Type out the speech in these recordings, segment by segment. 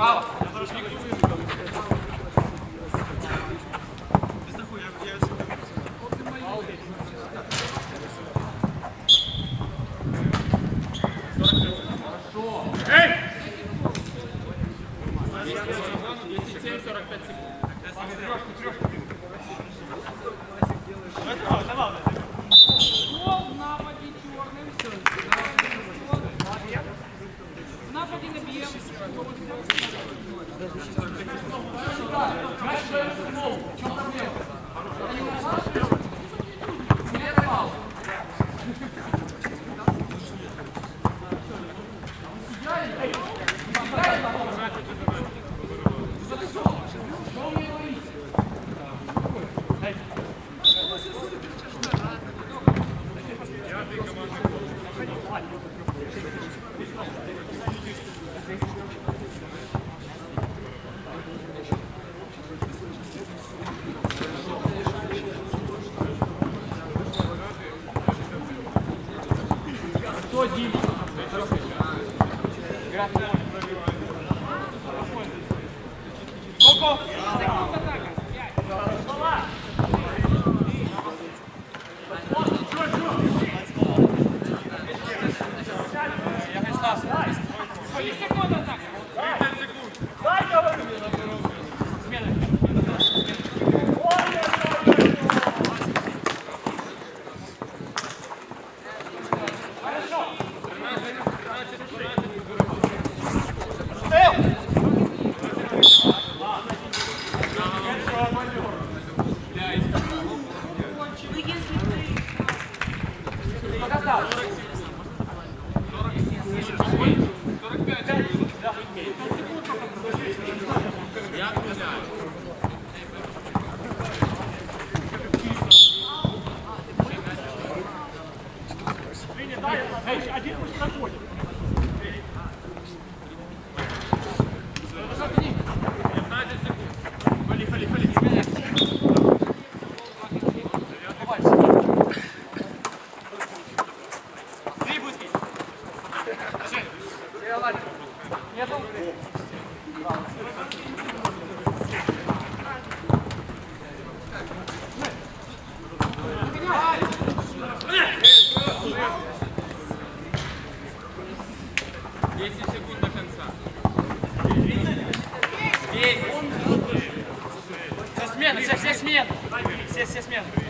Гол в нападі чорним. В нападі не б'ємо. Дві Não, mas de Все смены, все, все смены. Все, все смены.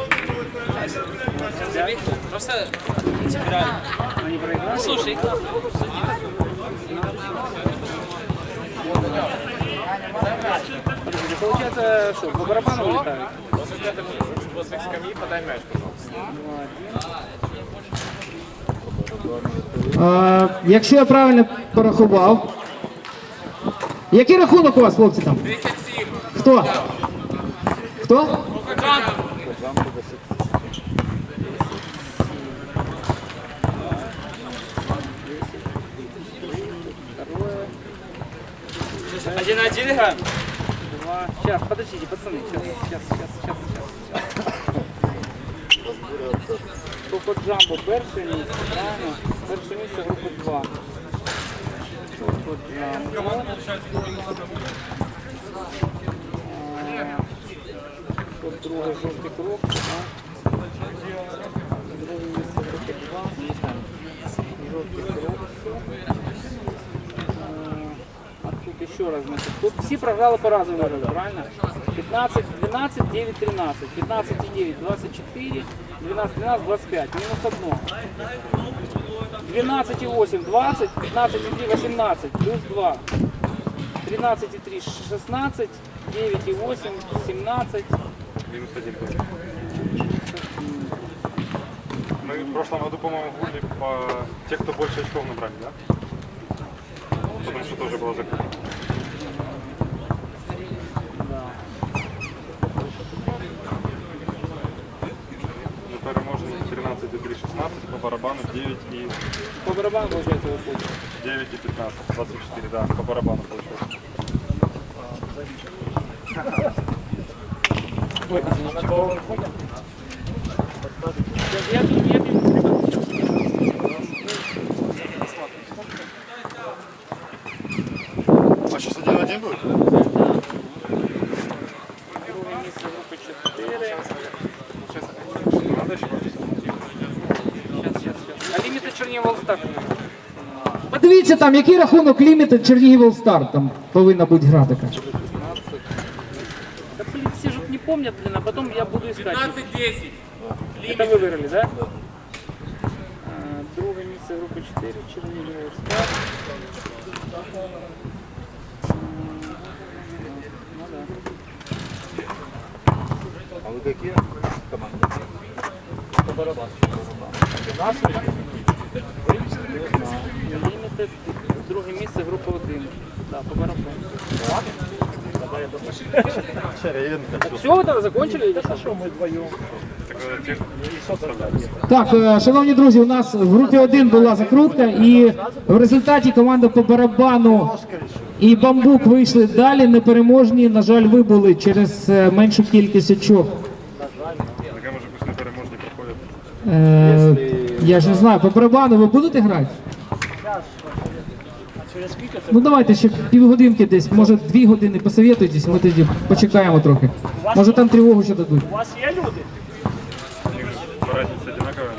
Просто. Ну, слушай. Получается, что, по барабану вылетают? Возле скамьи подай мяч, пожалуйста. Якщо я правильно порахував. Який рахунок у вас, хлопці, там? 37. Хто? Хто? Один на один играем? Два. Сейчас, подождите, пацаны. Сейчас, сейчас, сейчас, сейчас, сейчас. Коко Джамбо, перше місце, правильно? Перше місце групи 2. Коко Джамбо. От друге жовтий крок. так. Друге місце групи 2. Жовтий крок. Еще раз, значит, тут всі програли по разу, правильно? 15, 12, 9, 13. 15 и 9, 24. 12, 12, 25. Минус 1. 12 и 8, 20. 15 и 3, 18. Плюс 2. 13 и 3, 16. 9 и 8, 17. Минус один тоже. Мы в прошлом году, по-моему, были по тех, кто больше очков набрали, да? Потому что тоже было закрыто. Да. Ну, переможный 13 и 3, 16, по барабану 9 и По барабану получается выходит. 9 и 15, 24, да, по барабану получается. Я, я, я, А сейчас один-один будет? Друге місце групи 4. Надо еще Чернігів Волстар. Подивіться там, який рахунок лімітед Чернігів All Star там повинна бути гра така. Да блин, все же не помнят, блин, а потом я буду искать. 15-10. Это вы выиграли, да? А, Друге місце групи 4, Чернігів Волстар. Ну да. А вы какие? Лімітед, друге місце групи 1. Да, по барабану. Так все, вы тогда закончили? Так, е, шановні друзі, у нас в групі 1 була закрутка, і в результаті команда по барабану і бамбук вийшли далі. Непереможні, на жаль, вибули через е, меншу кількість очок. Так може пусть не переможні проходять. Е, я ж не знаю, по барабану ви будете грати? Ну давайте ще півгодинки десь, може дві години посовітуйтесь, ми тоді почекаємо трохи. Може там тривогу ще дадуть. У вас Разница одинаковая.